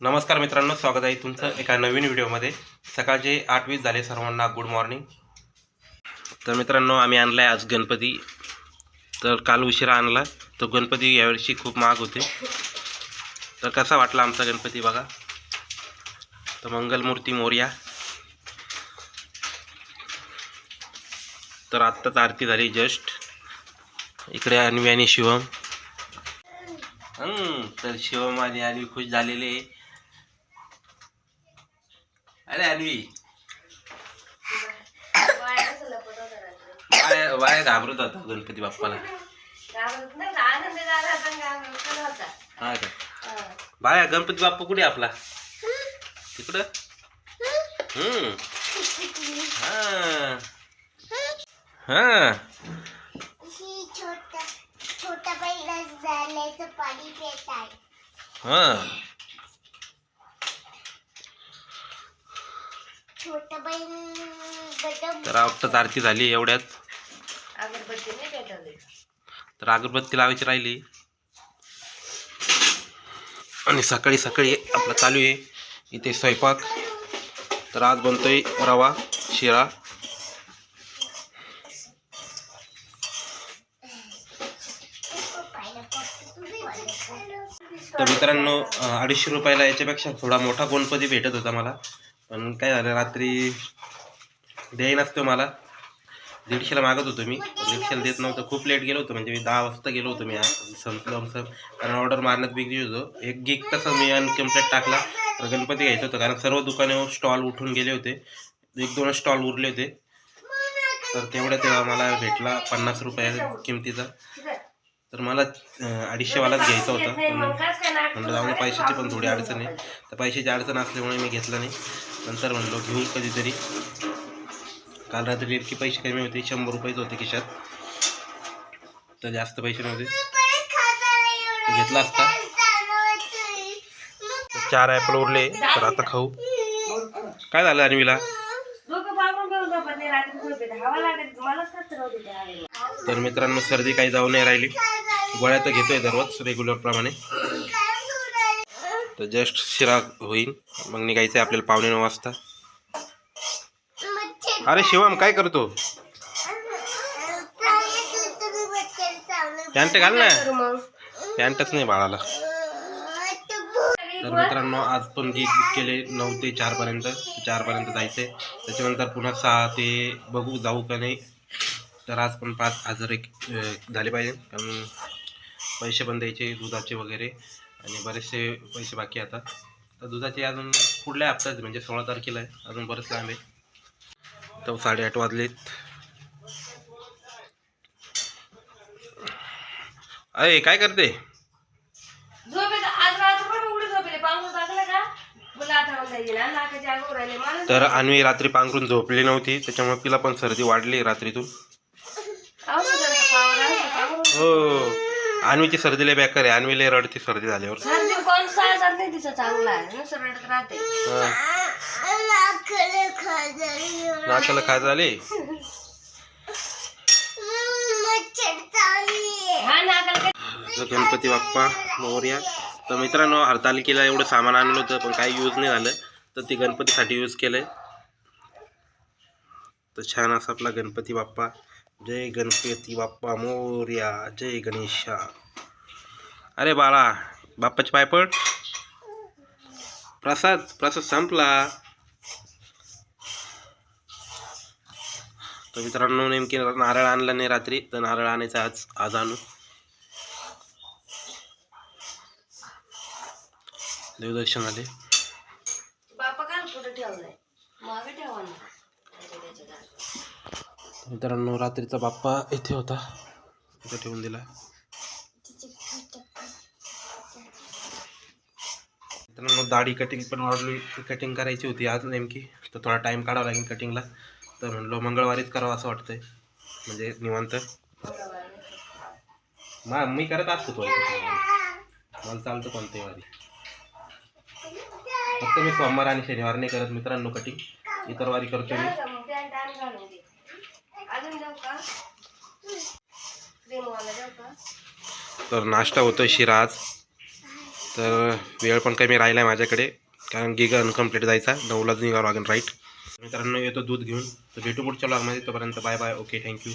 नमस्कार मित्रांनो स्वागत आहे तुमचं एका नवीन व्हिडिओमध्ये. सकाळचे आठ वीस झाले सर्वांना गुड मॉर्निंग तर मित्रांनो आम्ही आणला आहे आज गणपती. तर काल उशिरा आणला. तो गणपती यावर्षी खूप महाग होते. तर कसा वाटला आमचा गणपती बघा. तर मंगलमूर्ती मोर्या. तर आत्ताच आरती झाली जस्ट. इकडे अन्वी आणि शिवम. हम्म तर शिवम आणि अन्वी खुश झालेले. अरे अन्वी. बाया वाया वाया घाबरत होता गणपती बाप्पाला. हा का? बाया गणपती बाप्पा कुठे आपला? तिकडं? हम्म हा. हा छोटा छोटा बैल झाल्याचं पाणी पित आहे. हा. छोटा तर आरती झाली एवढ्यात. अगरबत्ती नाही पेटवली. तर अगरबत्ती लावायची राहिली. आणि सकाळी सकाळी आपलं चालू आहे. इथे स्वयंपाक. तर आज बनतोय रवा शिरा तर मित्रांनो अडीचशे रुपयाला याच्यापेक्षा थोडा मोठा गणपती भेटत होता मला. पण काय झालं रात्री द्याय नसतो मला. दीडशेला मागत होतो मी. दीडशेला देत नव्हतं. खूप लेट गेलो होतो. म्हणजे मी दहा वाजता गेलो होतो मी आज. संपलं आमचं कारण ऑर्डर मारण्यात बिझी होतो. एक गिग तसं मी अनकम्प्लीट टाकला. तर गणपती घ्यायचं होतं. कारण सर्व दुकाने स्टॉल उठून गेले होते. एक दोन स्टॉल उरले होते. तर तेवढ्या तेव्हा मला भेटला पन्नास रुपया किमतीचा. तर मला अडीचशेवालाच घ्यायचा होता. म्हणलं जाऊन पैशाची पण थोडी अडचण आहे. तर पैशाची अडचण असल्यामुळे मी घेतलं नाही. नंतर म्हणलो घेऊ कधीतरी काल रात्री इतके पैसे कमी होते शंभर रुपयेच होते खिशात. तर जास्त पैसे नव्हते. घेतला असता. चार ॲपल उरले तर आता खाऊ. काय झालं अन्वीला. तर मित्रांनो सर्दी काही जाऊ नाही राहिली. गोळ्या तर घेतोय दररोज रेग्युलर प्रमाणे. तर जस्ट शिरा होईल. मग निघायचं आहे आपल्याला पावणे नऊ वाजता. अरे शिवम काय करतो? पॅन्ट घाल ना. पॅन्टच नाही बाळाला. तर मित्रांनो आज पण गीत बुक केले नऊ ते चारपर्यंत चारपर्यंत जायचे त्याच्यानंतर पुन्हा सहा ते बघू जाऊ का नाही. तर आज पण पाच हजार एक झाले पाहिजे. कारण पैसे पण द्यायचे दुधाचे वगैरे आणि बरेचसे पैसे बाकी आता. तर दुधाचे अजून पुढल्या हप्त्यात म्हणजे सोळा तारखेला आहे. अजून बरेच लांब आहे. तर साडेआठ वाजलेत. अय काय करते? तर अन्वी रात्री पांघरून झोपली नव्हती. त्याच्यामुळे तिला पण सर्दी वाढली रात्रीतून. हो. अन्वीची सर्दी लय बेकार आहे. अन्वी लय रडती सर्दी झाल्यावर. सर्दी कोण सायसार नाही तिचं चांगला आहे. नुसतं रडत राहते. नाकाला काय झाले? हा नाकाला तर गणपती बाप्पा मोर्या. तर मित्रांनो हरतालिकेला एवढं सामान आणलं होतं पण काही यूज नाही झालं. तर ते गणपतीसाठी यूज केलंय. तर छान असा आपला गणपती बाप्पा. जय गणपती बाप्पा मोर्या जय गणेशा. अरे बाळा बाप्पाचे पायपड प्रसाद प्रसाद संपला. तर मित्रांनो नेमके नारळ आणला नाही रात्री तर नारळ आणायचं आज आज आणू. देवदर्शन आले. बापा काल कुठे ठेवलाय? मागे ठेवा मित्रांनो रात्रीचा बाप्पा इथे होता. इथे ठेवून दिला. मित्रांनो दाढी कटिंग पण वाढली. कटिंग करायची होती आज नेमकी. तर थोडा टाईम काढावा लागेल कटिंगला तर म्हणलो मंगळवारीच करावं असं वाटतंय. म्हणजे निवांत. मा मी करत असतो तो मला चालतं कोणत्याही वारी. फक्त मी सोमवार आणि शनिवार नाही करत मित्रांनो कटिंग इतर वारी करतो मी. अजून का? क्रीमवाला का? तर नाश्ता होतोय शिरा आज. तर वेळ पण कमी राहिला आहे माझ्याकडे कारण गिग अनकम्प्लीट जायचा. नऊलाच निघावं लागेल राईट मित्रांनो येतो दूध घेऊन. तर भेटू पुढच्या ब्लॉगमध्ये तोपर्यंत बाय बाय ओके थँक्यू